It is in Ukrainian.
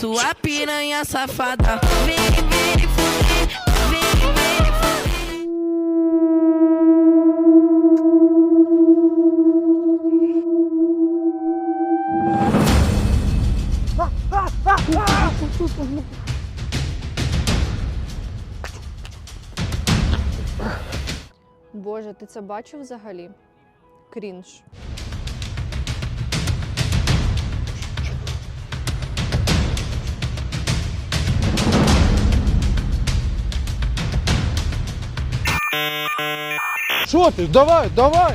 sua piranha safada. Vem, vem, fuder, vem, vem. Боже, ти це бачив взагалі? Крінж. Що ти? Давай, давай!